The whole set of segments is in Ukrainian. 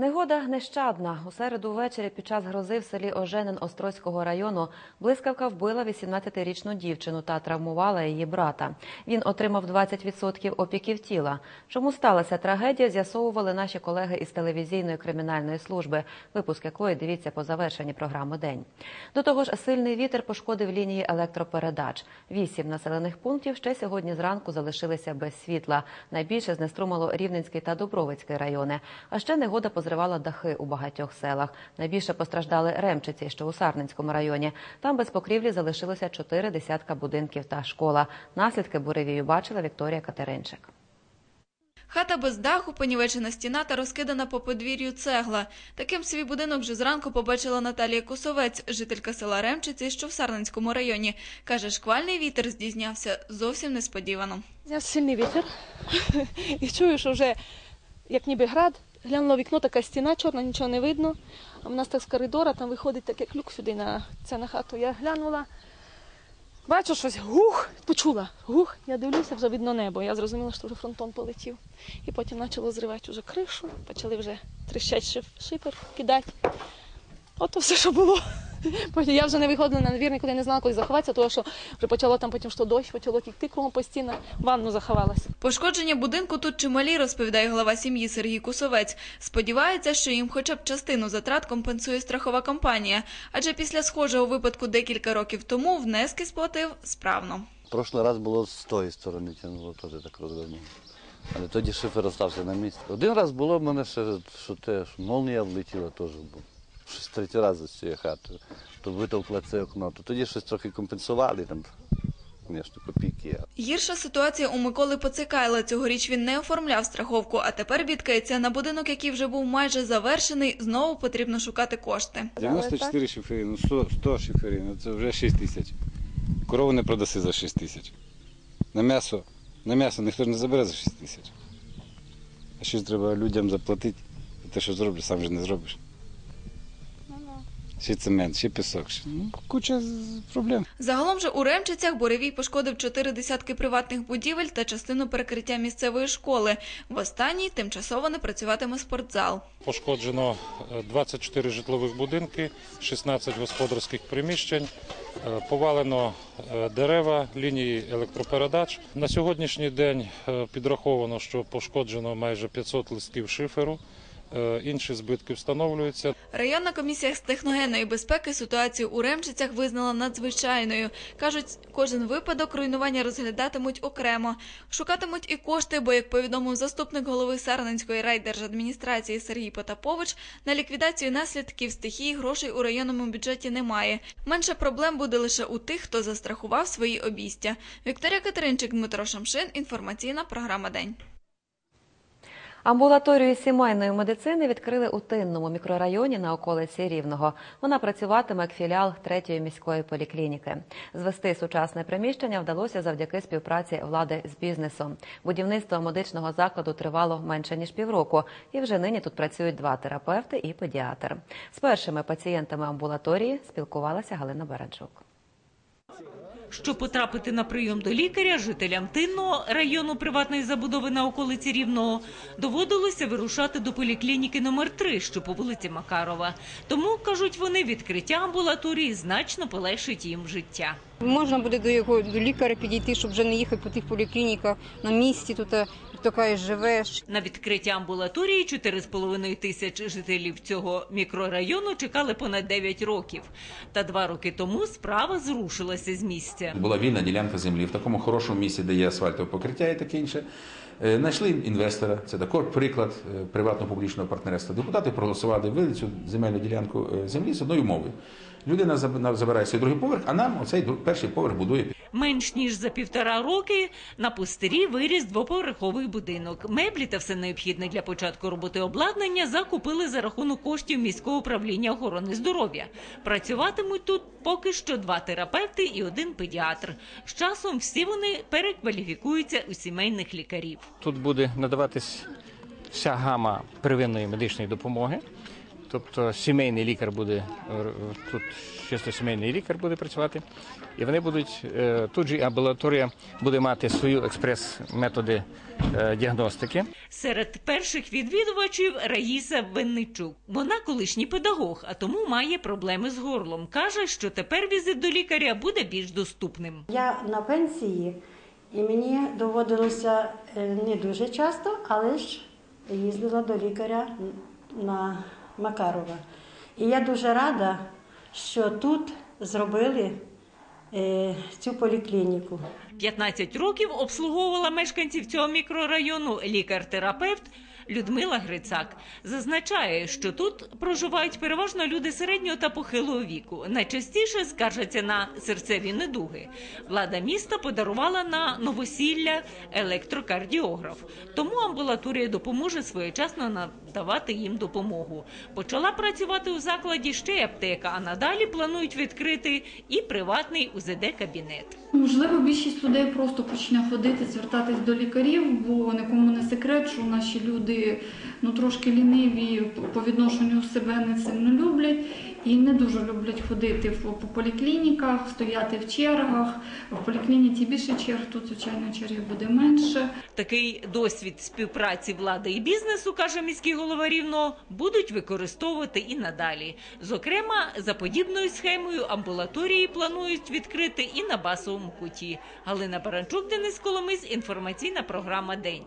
Негода нещадна. У середу ввечері під час грози в селі Оженин Острозького району блискавка вбила 18-річну дівчину та травмувала її брата. Він отримав 20% опіків тіла. Чому сталася трагедія, з'ясовували наші колеги із телевізійної кримінальної служби, випуск якої дивіться по завершенні програми День. До того ж, сильний вітер пошкодив лінії електропередач. Вісім населених пунктів ще сьогодні зранку залишилися без світла. Найбільше знеструмило Рівненський та Дубровицький райони. А ще негода позривала дахи у багатьох селах. Найбільше постраждали Ремчиці, що у Сарненському районі. Там без покрівлі залишилося чотири десятка будинків та школа. Наслідки буревію бачила Вікторія Катеринчик. Хата без даху, понівечена стіна та розкидана по подвір'ю цегла. Таким свій будинок вже зранку побачила Наталія Косовець, жителька села Ремчиці, що в Сарненському районі. Каже, шквальний вітер здійснявся зовсім несподівано. Я сильний вітер і чую, що вже як ніби град. Глянула вікно, така стіна чорна, нічого не видно. А в нас так з коридора там виходить таке клюк сюди на це на хату. Я глянула, бачу щось, гух, почула. Гух, я дивлюся, вже видно небо. Я зрозуміла, що вже фронтон полетів. І потім почало зривати вже кришу, почали вже тріщать шифер, кидати. Ото все, що було. Потім я вже не виходила на двір, нікуди не знала, коли заховатися, тому що вже почало там потім, що дощ, почало тікти кругом по стінах, ванну заховалася. Пошкодження будинку тут чималі, розповідає глава сім'ї Сергій Кусовець. Сподівається, що їм хоча б частину затрат компенсує страхова компанія, адже після схожого випадку декілька років тому внески сплатив справно. Прошлий раз було з тої сторони тягнуло, теж так розвернуло. Але тоді шифер остався на місці. Один раз було в мене ще, що те, що молнія влетіла теж був. Щось третій раз з цієї хати. То витовкла це окно. То тоді щось трохи компенсували, там, звісно, копійки. Гірша ситуація у Миколи Поцикайла. Цьогоріч він не оформляв страховку, а тепер бідкається на будинок, який вже був майже завершений. Знову потрібно шукати кошти. 94 шифери, ну 100, 100 шиферів, ну це вже 6 тисяч. Корову не продаси за 6 тисяч. На м'ясо, на м'ясо ніхто ж не забере за 6 тисяч. А щось треба людям заплатити. За те, що зроблю, сам же не зробиш. Ще цемент, ще пісок. Ще, ну, куча проблем. Загалом же у Ремчицях буревій пошкодив чотири десятки приватних будівель та частину перекриття місцевої школи. В останній тимчасово не працюватиме спортзал. Пошкоджено е, 24 житлових будинки, 16 господарських приміщень, е, повалено е, дерева, лінії електропередач. На сьогоднішній день е, підраховано, що пошкоджено майже 500 листків шиферу. Е, Інші збитки встановлюються. Районна комісія з техногенної безпеки ситуацію у Ремчицях визнала надзвичайною. Кажуть, кожен випадок руйнування розглядатимуть окремо. Шукатимуть і кошти, бо, як повідомив заступник голови Сарненської райдержадміністрації Сергій Потапович, на ліквідацію наслідків стихії грошей у районному бюджеті немає. Менше проблем буде лише у тих, хто застрахував свої обійстя. Вікторія Катеринчик, Дмитро Шамшин. Інформаційна програма День. Амбулаторію сімейної медицини відкрили у Тинному мікрорайоні на околиці Рівного. Вона працюватиме як філіал третьої міської поліклініки. Звести сучасне приміщення вдалося завдяки співпраці влади з бізнесом. Будівництво медичного закладу тривало менше ніж півроку, і вже нині тут працюють два терапевти і педіатр. З першими пацієнтами амбулаторії спілкувалася Галина Баранчук. Щоб потрапити на прийом до лікаря, жителям Тинного району приватної забудови на околиці Рівного доводилося вирушати до поліклініки номер 3 що по вулиці Макарова. Тому, кажуть вони, відкриття амбулаторії значно полегшить їм життя. Можна буде до його до лікаря підійти, щоб вже не їхати по тих поліклініках на місці. Тут е, така і живеш. На відкриття амбулаторії 4,5 тисяч жителів цього мікрорайону чекали понад 9 років. Та два роки тому справа зрушилася з місця. Була вільна ділянка землі в такому хорошому місці, де є асфальтове покриття і таке інше. Е, Знайшли інвестора. Це також приклад е, приватно-публічного партнерства. Депутати проголосували вивели цю земельну ділянку е, землі з одною умовою. Людина заб- на- забирає свій другий поверх, а нам оцей перший поверх будує Менш ніж за півтора роки на пустирі виріс двоповерховий будинок. Меблі та все необхідне для початку роботи обладнання закупили за рахунок коштів міського управління охорони здоров'я. Працюватимуть тут поки що два терапевти і один педіатр. З часом всі вони перекваліфікуються у сімейних лікарів. Тут буде надаватись вся гама первинної медичної допомоги. Тобто сімейний лікар буде е, тут чисто сімейний лікар буде працювати, і вони будуть е, тут же амбулаторія буде мати свою експрес-методи е, діагностики. Серед перших відвідувачів Раїса Винничук. Вона колишній педагог, а тому має проблеми з горлом. Каже, що тепер візит до лікаря буде більш доступним. Я на пенсії, і мені доводилося не дуже часто, але ж їздила до лікаря на Макарова. І я дуже рада, що тут зробили е, цю поліклініку. 15 років обслуговувала мешканців цього мікрорайону лікар-терапевт Людмила Грицак. Зазначає, що тут проживають переважно люди середнього та похилого віку. Найчастіше скаржаться на серцеві недуги. Влада міста подарувала на новосілля електрокардіограф. Тому амбулаторія допоможе своєчасно надавати їм допомогу. Почала працювати у закладі ще й аптека, а надалі планують відкрити і приватний УЗД-кабінет. Можливо, більшість людей просто почне ходити, звертатись до лікарів, бо нікому не секрет, що наші люди ну трошки ліниві по відношенню себе не сильно люблять і не дуже люблять ходити по поліклініках, стояти в чергах. В поліклініці більше черг, тут звичайно черги буде менше. Такий досвід співпраці влади і бізнесу, каже міський голова Рівно, будуть використовувати і надалі. Зокрема, за подібною схемою амбулаторії планують відкрити і на басовому куті. Галина Баранчук, Денис Коломис, інформаційна програма День.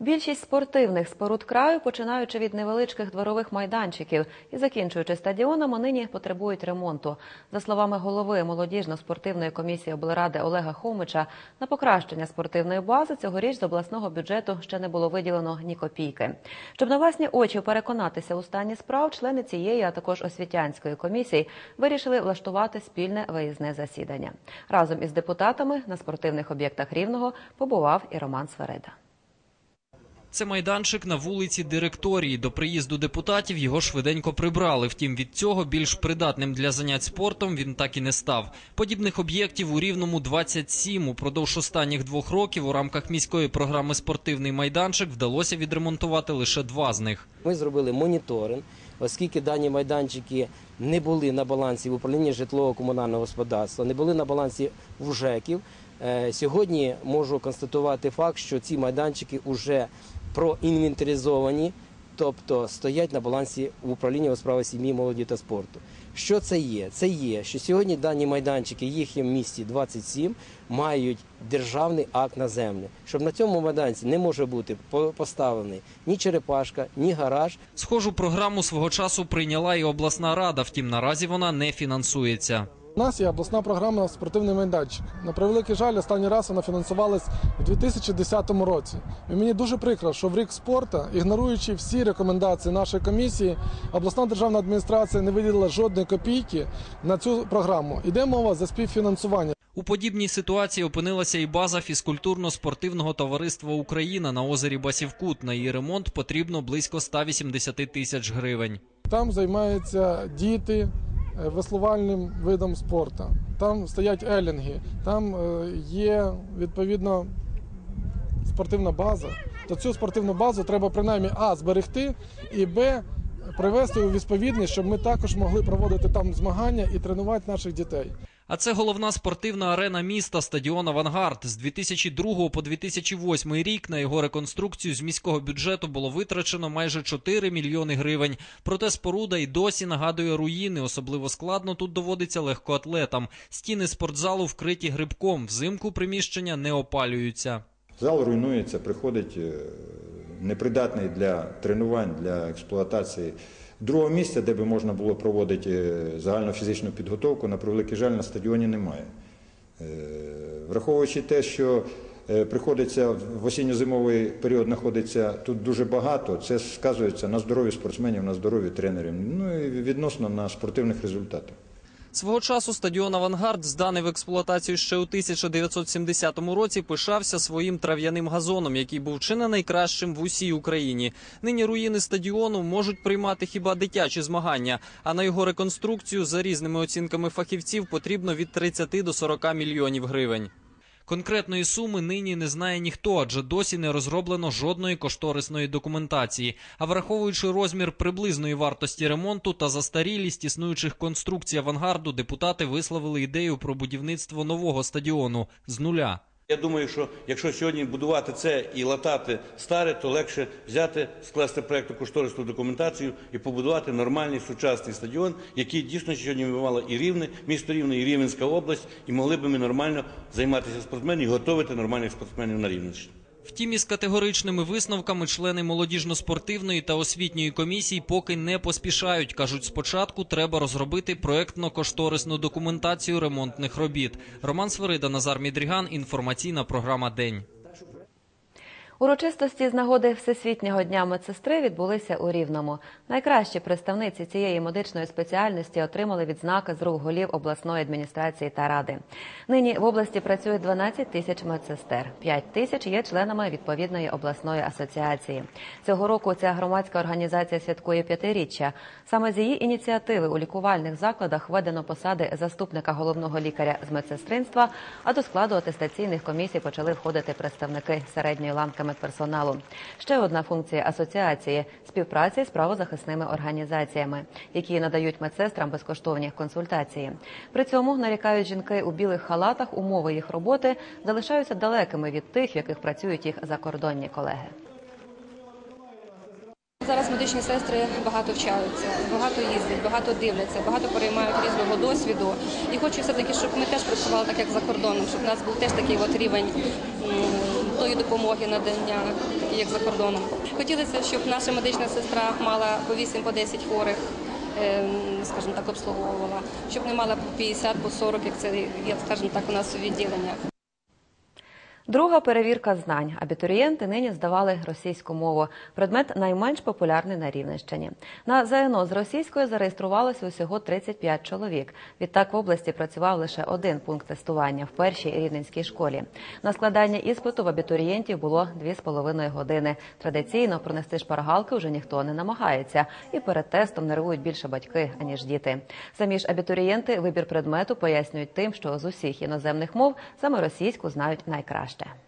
Більшість спортивних споруд краю, починаючи від невеличких дворових майданчиків і закінчуючи стадіонами, нині потребують ремонту. За словами голови молодіжно-спортивної комісії облради Олега Хомича, на покращення спортивної бази цьогоріч з обласного бюджету ще не було виділено ні копійки. Щоб на власні очі переконатися у стані справ, члени цієї, а також освітянської комісії вирішили влаштувати спільне виїзне засідання. Разом із депутатами на спортивних об'єктах Рівного побував і Роман Свереда. Це майданчик на вулиці Директорії. До приїзду депутатів його швиденько прибрали. Втім, від цього більш придатним для занять спортом він так і не став. Подібних об'єктів у Рівному 27. Упродовж останніх двох років у рамках міської програми «Спортивний майданчик» вдалося відремонтувати лише два з них. Ми зробили моніторинг, оскільки дані майданчики не були на балансі в управлінні житлово-комунального господарства, не були на балансі в ЖЕКів. Е, Сьогодні можу констатувати факт, що ці майданчики вже проінвентаризовані, тобто стоять на балансі в управлінні у справах сім'ї, молоді та спорту. Що це є? Це є, що сьогодні дані майданчики, їх є в місті 27, мають державний акт на землю. Щоб на цьому майданці не може бути поставлений ні черепашка, ні гараж, Схожу програму свого часу прийняла і обласна рада, втім наразі вона не фінансується. У нас є обласна програма спортивний майданчик. На превеликий жаль, останній раз вона фінансувалась у 2010 році. І мені дуже прикро, що в рік спорту, ігноруючи всі рекомендації нашої комісії, обласна державна адміністрація не виділила жодної копійки на цю програму. Іде мова за співфінансування. У подібній ситуації опинилася і база фізкультурно-спортивного товариства Україна на озері Басівкут. На її ремонт потрібно близько 180 тисяч гривень. Там займаються діти веслувальним видом спорту. Там стоять елінги, там е, є відповідно спортивна база. То цю спортивну базу треба принаймні а зберегти і б привести у відповідність, щоб ми також могли проводити там змагання і тренувати наших дітей. А це головна спортивна арена міста стадіон Авангард. З 2002 по 2008 рік на його реконструкцію з міського бюджету було витрачено майже 4 мільйони гривень. Проте споруда й досі нагадує руїни. Особливо складно тут доводиться легкоатлетам. Стіни спортзалу вкриті грибком. Взимку приміщення не опалюються. Зал руйнується, приходить е, непридатний для тренувань, для експлуатації. Другого місця, де би можна було проводити е, загальну фізичну підготовку, на превеликий жаль, на стадіоні немає. Е, Враховуючи те, що е, приходиться в осінньо-зимовий період знаходиться тут дуже багато, це сказується на здоров'ї спортсменів, на здоров'ї тренерів, ну і відносно на спортивних результатах. Свого часу стадіон Авангард, зданий в експлуатацію ще у 1970 році, пишався своїм трав'яним газоном, який був чи не найкращим в усій Україні. Нині руїни стадіону можуть приймати хіба дитячі змагання, а на його реконструкцію за різними оцінками фахівців потрібно від 30 до 40 мільйонів гривень. Конкретної суми нині не знає ніхто, адже досі не розроблено жодної кошторисної документації. А враховуючи розмір приблизної вартості ремонту та застарілість існуючих конструкцій авангарду, депутати висловили ідею про будівництво нового стадіону з нуля. Я думаю, що якщо сьогодні будувати це і латати старе, то легше взяти, скласти проєкту кошторисну документацію і побудувати нормальний сучасний стадіон, який дійсно сьогодні мала і Рівне, місто Рівне, і Рівненська область, і могли б ми нормально займатися спортсменами і готувати нормальних спортсменів на Рівненщині. Втім, із категоричними висновками члени молодіжно-спортивної та освітньої комісії поки не поспішають. кажуть, спочатку треба розробити проектно-кошторисну документацію ремонтних робіт. Роман Свирида, Назар Мідріган. Інформаційна програма День. Урочистості з нагоди Всесвітнього дня медсестри відбулися у Рівному. Найкращі представниці цієї медичної спеціальності отримали відзнаки з рук голів обласної адміністрації та ради. Нині в області працює 12 тисяч медсестер. 5 тисяч є членами відповідної обласної асоціації. Цього року ця громадська організація святкує п'ятиріччя. Саме з її ініціативи у лікувальних закладах введено посади заступника головного лікаря з медсестринства, а до складу атестаційних комісій почали входити представники середньої ланки медперсоналу. Ще одна функція асоціації співпраці з правозахисними організаціями, які надають медсестрам безкоштовні консультації. При цьому нарікають жінки у білих халатах, умови їх роботи залишаються далекими від тих, в яких працюють їх закордонні колеги. Зараз медичні сестри багато вчаються, багато їздять, багато дивляться, багато переймають різного досвіду. І хочу все-таки, щоб ми теж працювали так, як за кордоном, щоб у нас був теж такий от рівень м, допомоги надання, такі як за кордоном. Хотілося, щоб наша медична сестра мала по 8 по 10 хворих. ем, Скажімо так, обслуговувала, щоб не мала по 50, по 40, як це є, скажімо так, у нас у відділеннях. Друга перевірка знань. Абітурієнти нині здавали російську мову. Предмет найменш популярний на Рівненщині. На ЗНО з російської зареєструвалося усього 35 чоловік. Відтак в області працював лише один пункт тестування в першій рівненській школі. На складання іспиту в абітурієнтів було 2,5 години. Традиційно пронести шпаргалки вже ніхто не намагається. І перед тестом нервують більше батьки, аніж діти. Самі ж абітурієнти вибір предмету пояснюють тим, що з усіх іноземних мов саме російську знають найкраще. det.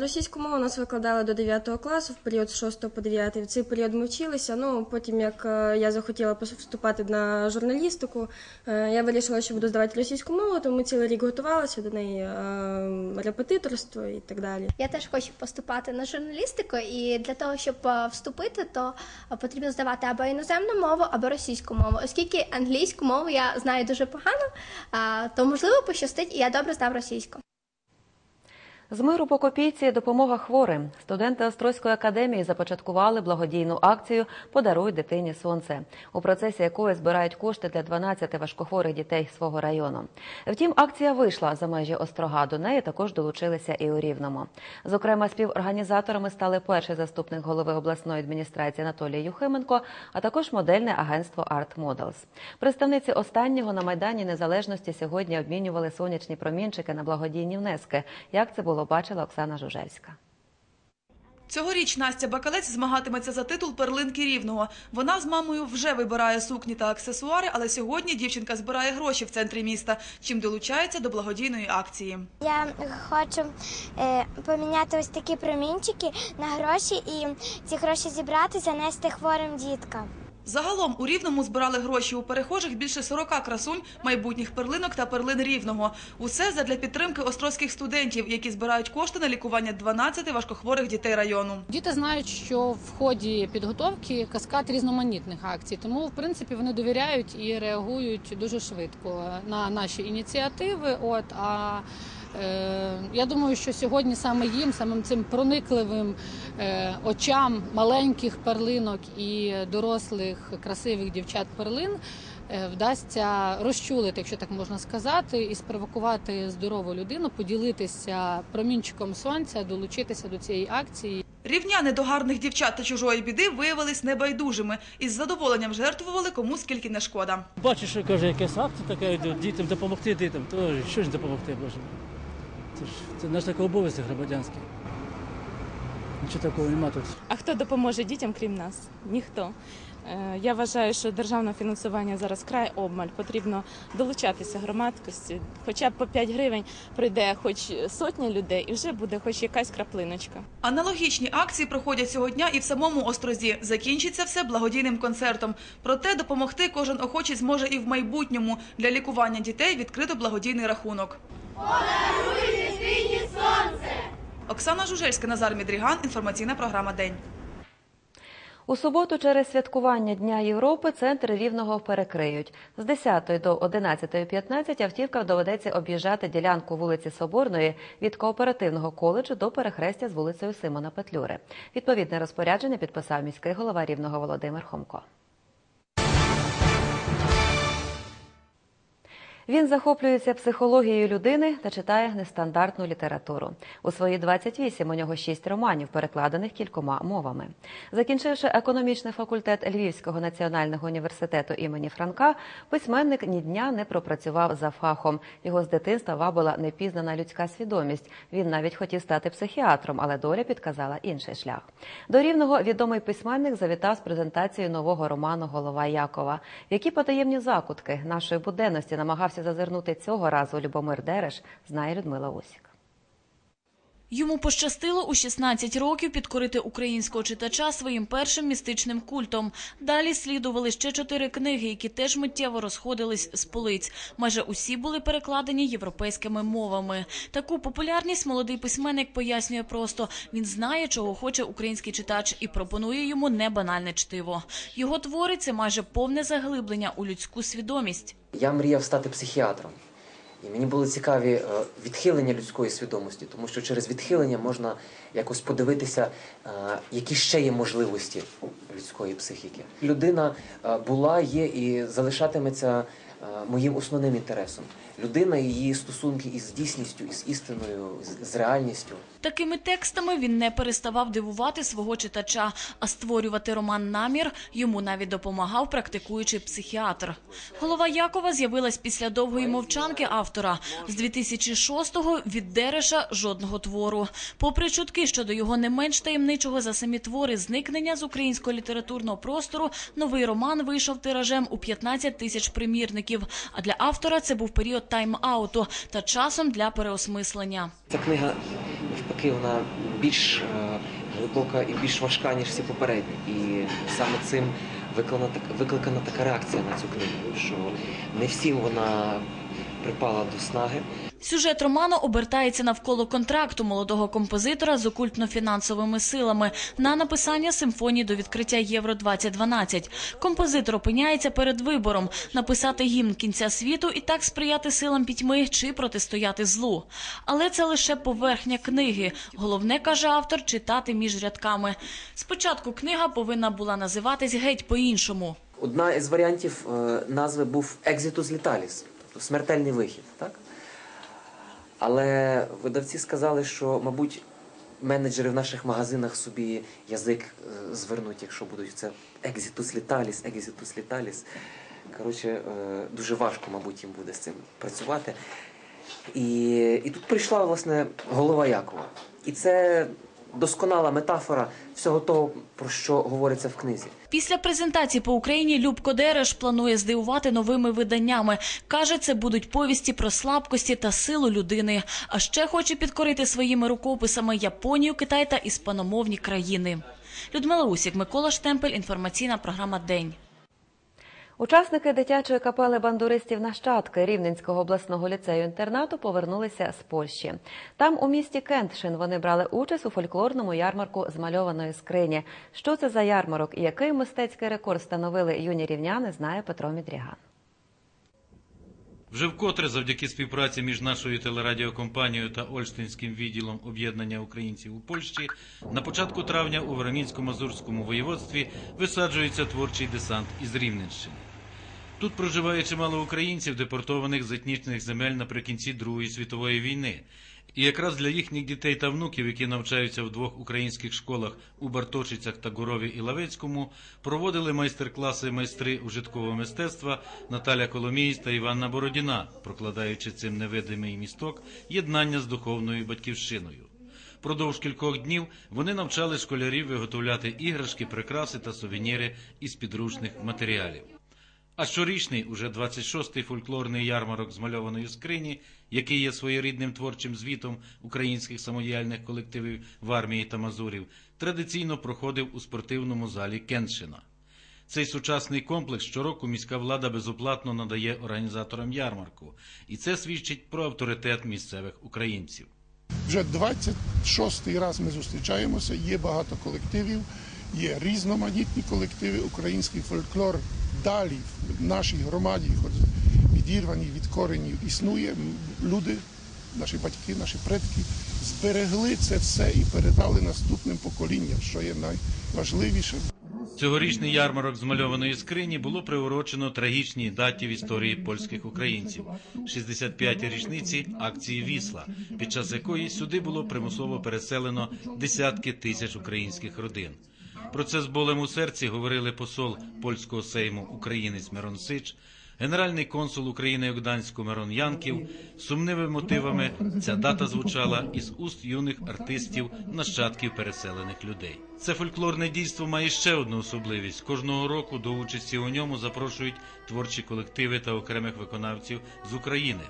Російську мову нас викладали до 9 класу в період з 6 по 9. В цей період ми вчилися. Ну потім, як е, я захотіла пос- вступати на журналістику, е, я вирішила, що буду здавати російську мову, тому цілий рік готувалася до неї, е, репетиторство і так далі. Я теж хочу поступати на журналістику, і для того, щоб вступити, то потрібно здавати або іноземну мову, або російську мову. Оскільки англійську мову я знаю дуже погано, то можливо пощастить, і я добре здав російську. З миру по копійці допомога хворим. Студенти Острозької академії започаткували благодійну акцію Подаруй дитині сонце, у процесі якої збирають кошти для 12 важкохворих дітей свого району. Втім, акція вийшла за межі острога. До неї також долучилися і у Рівному. Зокрема, співорганізаторами стали перший заступник голови обласної адміністрації Анатолій Юхименко, а також модельне агентство Art Models. Представниці останнього на майдані незалежності сьогодні обмінювали сонячні промінчики на благодійні внески. Як це було бачила Оксана Жужельська. Цьогоріч Настя Бакалець змагатиметься за титул перлинки рівного. Вона з мамою вже вибирає сукні та аксесуари, але сьогодні дівчинка збирає гроші в центрі міста, чим долучається до благодійної акції. Я хочу е, поміняти ось такі промінчики на гроші і ці гроші зібрати, занести хворим діткам. Загалом у Рівному збирали гроші у перехожих більше 40 красунь, майбутніх перлинок та перлин Рівного. Усе задля підтримки острозьких студентів, які збирають кошти на лікування 12 важкохворих дітей району. Діти знають, що в ході підготовки каскад різноманітних акцій, тому в принципі вони довіряють і реагують дуже швидко на наші ініціативи. От а я думаю, що сьогодні саме їм, самим цим проникливим е, очам маленьких перлинок і дорослих красивих дівчат перлин. е, Вдасться розчулити, якщо так можна сказати, і спровокувати здорову людину, поділитися промінчиком сонця, долучитися до цієї акції. Рівняни до гарних дівчат та чужої біди виявились небайдужими і з задоволенням жертвували кому скільки не шкода. Бачиш, що каже, якась акція така йде, дітям допомогти дітям, то що ж допомогти, Боже. Це ж це наш такий обов'язок громадянський. Нічого такого нема тут. А хто допоможе дітям, крім нас? Ніхто. Е, Я вважаю, що державне фінансування зараз край обмаль. Потрібно долучатися громадськості. Хоча б по 5 гривень прийде хоч сотня людей, і вже буде хоч якась краплиночка. Аналогічні акції проходять цього дня і в самому Острозі. Закінчиться все благодійним концертом. Проте допомогти кожен охочий зможе і в майбутньому. Для лікування дітей відкрито благодійний рахунок. Подаруй дитині сонце! Оксана Жужельська, Назар Мідріган. Інформаційна програма День. У суботу через святкування Дня Європи центр Рівного перекриють. З 10 до 11.15 автівкам доведеться об'їжджати ділянку вулиці Соборної від кооперативного коледжу до перехрестя з вулицею Симона Петлюри. Відповідне розпорядження підписав міський голова Рівного Володимир Хомко. Він захоплюється психологією людини та читає нестандартну літературу. У свої 28 у нього 6 романів, перекладених кількома мовами. Закінчивши економічний факультет Львівського національного університету імені Франка, письменник ні дня не пропрацював за фахом. Його з дитинства вабила непізнана людська свідомість. Він навіть хотів стати психіатром, але доля підказала інший шлях. До рівного відомий письменник завітав з презентацією нового роману Голова Якова. Які потаємні закутки нашої буденності намагався зазирнути цього разу Любомир Дереш, знає Людмила Усік. Йому пощастило у 16 років підкорити українського читача своїм першим містичним культом. Далі слідували ще чотири книги, які теж миттєво розходились з полиць. Майже усі були перекладені європейськими мовами. Таку популярність молодий письменник пояснює просто: він знає, чого хоче український читач, і пропонує йому небанальне чтиво. Його твори це майже повне заглиблення у людську свідомість. Я мріяв стати психіатром. І мені були цікаві е, відхилення людської свідомості, тому що через відхилення можна якось подивитися, е, які ще є можливості людської психіки. Людина е, була, є і залишатиметься моїм основним інтересом. Людина її стосунки із дійсністю, із істиною, з реальністю. Такими текстами він не переставав дивувати свого читача, а створювати роман намір йому навіть допомагав практикуючий психіатр. Голова Якова з'явилась після довгої мовчанки автора. З 2006-го від Дереша жодного твору. Попри чутки щодо його не менш таємничого за самі твори зникнення з українського літературного простору, новий роман вийшов тиражем у 15 тисяч примірників. А для автора це був період тайм-ауту та часом для переосмислення. Ця книга навпаки вона більш е, глибока і більш важка, ніж всі попередні. І саме цим викликана така реакція на цю книгу, що не всім вона припала до снаги. Сюжет роману обертається навколо контракту молодого композитора з окультно-фінансовими силами на написання симфонії до відкриття Євро 2012 Композитор опиняється перед вибором написати гімн кінця світу і так сприяти силам пітьми чи протистояти злу. Але це лише поверхня книги. Головне каже автор читати між рядками. Спочатку книга повинна була називатись геть по-іншому. Одна із варіантів е, назви був Exitus Letalis, тобто смертельний вихід. Так? Але видавці сказали, що, мабуть, менеджери в наших магазинах собі язик е, звернуть, якщо будуть це Exitus Letalis, Exitus Letalis. Коротше, е, дуже важко, мабуть, їм буде з цим працювати. І, і тут прийшла, власне, голова Якова. І це досконала метафора всього того, про що говориться в книзі. Після презентації по Україні Любко Дереш планує здивувати новими виданнями. Каже, це будуть повісті про слабкості та силу людини. А ще хоче підкорити своїми рукописами Японію, Китай та іспаномовні країни. Людмила Усік, Микола Штемпель. Інформаційна програма День. Учасники дитячої капели бандуристів Нащадки Рівненського обласного ліцею-інтернату повернулися з Польщі. Там, у місті Кентшин, вони брали участь у фольклорному ярмарку змальованої скрині. Що це за ярмарок і який мистецький рекорд встановили юні рівняни, знає Петро Мідріган. Вже вкотре завдяки співпраці між нашою телерадіокомпанією та Ольштинським відділом об'єднання українців у Польщі на початку травня у Верамінсько-Мазурському воєводстві висаджується творчий десант із Рівненщини. Тут проживає чимало українців, депортованих з етнічних земель наприкінці Другої світової війни. І якраз для їхніх дітей та внуків, які навчаються в двох українських школах у Барточицях та Горові і Лавецькому, проводили майстер-класи майстри ужиткового мистецтва Наталя Коломієць та Іванна Бородіна, прокладаючи цим невидимий місток єднання з духовною батьківщиною. Впродовж кількох днів вони навчали школярів виготовляти іграшки, прикраси та сувеніри із підручних матеріалів. А щорічний, уже 26-й фольклорний ярмарок змальованої скрині, який є своєрідним творчим звітом українських самодіяльних колективів в армії та Мазурів, традиційно проходив у спортивному залі Кеншина. Цей сучасний комплекс щороку міська влада безоплатно надає організаторам ярмарку, і це свідчить про авторитет місцевих українців. Вже 26-й раз ми зустрічаємося, є багато колективів, є різноманітні колективи, український фольклор далі в нашій громаді, хоч відірвані від коренів, існує. Люди, наші батьки, наші предки зберегли це все і передали наступним поколінням, що є найважливіше. Цьогорічний ярмарок змальованої скрині було приурочено трагічній даті в історії польських українців 65-ті річниці акції Вісла, під час якої сюди було примусово переселено десятки тисяч українських родин. Про це з болем у серці говорили посол польського сейму українець Мирон Сич, генеральний консул України у Гданську Мирон Янків. Сумними мотивами ця дата звучала із уст юних артистів, нащадків переселених людей. Це фольклорне дійство має ще одну особливість: кожного року до участі у ньому запрошують творчі колективи та окремих виконавців з України.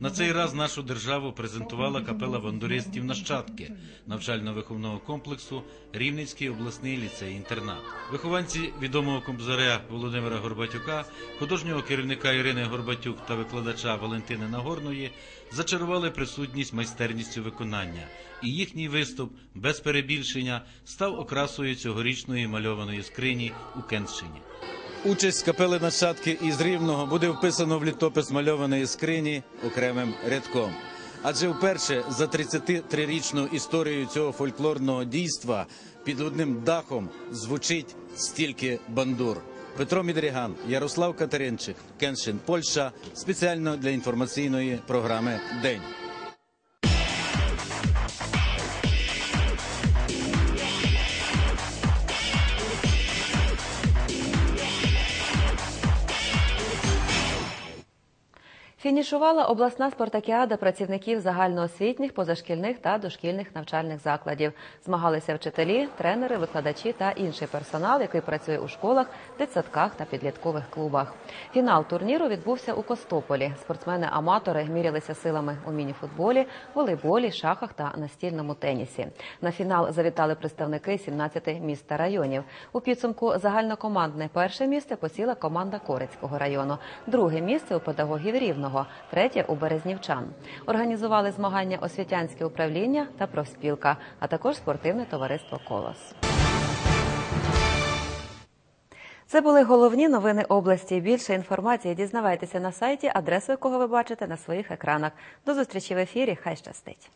На цей раз нашу державу презентувала капела бандуристів нащадки навчально-виховного комплексу Рівненський обласний ліцей-інтернат. Вихованці відомого комбзаря Володимира Горбатюка, художнього керівника Ірини Горбатюк та викладача Валентини Нагорної зачарували присутність майстерністю виконання, і їхній виступ без перебільшення став окрасою цьогорічної мальованої скрині у Кенщині. Участь капели нащадки із Рівного буде вписано в літопис мальованої скрині окремим рядком. Адже вперше за 33-річну історію цього фольклорного дійства під одним дахом звучить стільки бандур. Петро Мідріган, Ярослав Катеринчик, Кеншин, Польща спеціально для інформаційної програми День. Фінішувала обласна спартакіада працівників загальноосвітніх, позашкільних та дошкільних навчальних закладів. Змагалися вчителі, тренери, викладачі та інший персонал, який працює у школах, дитсадках та підліткових клубах. Фінал турніру відбувся у Костополі. Спортсмени-аматори мірялися силами у мініфутболі, волейболі, шахах та настільному тенісі. На фінал завітали представники 17 міст та районів. У підсумку загальнокомандне перше місце посіла команда Корецького району, друге місце у педагогів Рівного. Третє у березнівчан організували змагання освітянське управління та профспілка, а також спортивне товариство Колос. Це були головні новини області. Більше інформації дізнавайтеся на сайті, адресу якого ви бачите на своїх екранах. До зустрічі в ефірі. Хай щастить.